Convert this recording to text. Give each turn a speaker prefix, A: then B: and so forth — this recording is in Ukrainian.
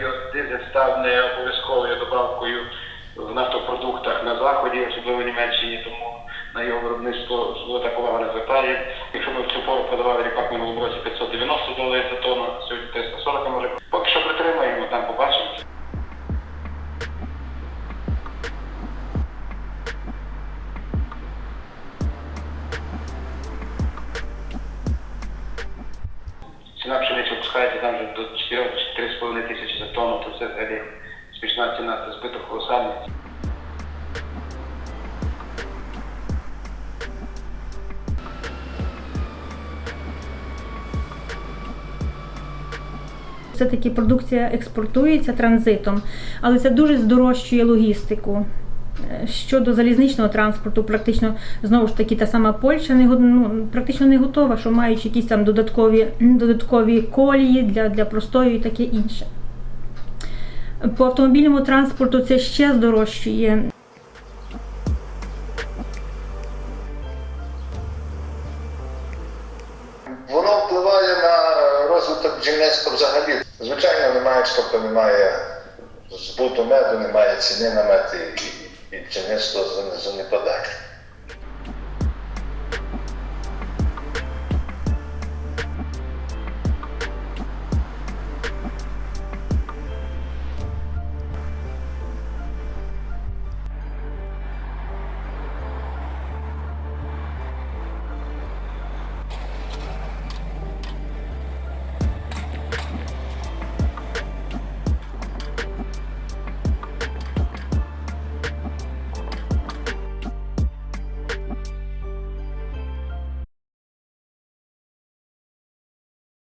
A: Біодизель став не обов'язковою добавкою в нафтопродуктах на заході, особливо в Німеччині, тому на його виробництво велика увага не звертає. Якщо ми в цю пору подавали ріпак минулому році 590 доларів за тонну, Ціна пшениці опускається там вже до 4-4,5 тисячі за тонну, то це взагалі смішна ціна, це збиток колосальний.
B: Все-таки продукція експортується транзитом, але це дуже здорожчує логістику. Щодо залізничного транспорту, практично знову ж таки та сама Польща не ну, практично не готова, що мають якісь там додаткові, додаткові колії для, для простою і таке інше. По автомобільному транспорту це ще здорожчує.
C: Воно впливає на розвиток бджільництва взагалі. Звичайно, немає експорту, немає збуту меду, немає ціни на мед і, бджільництво занепадає.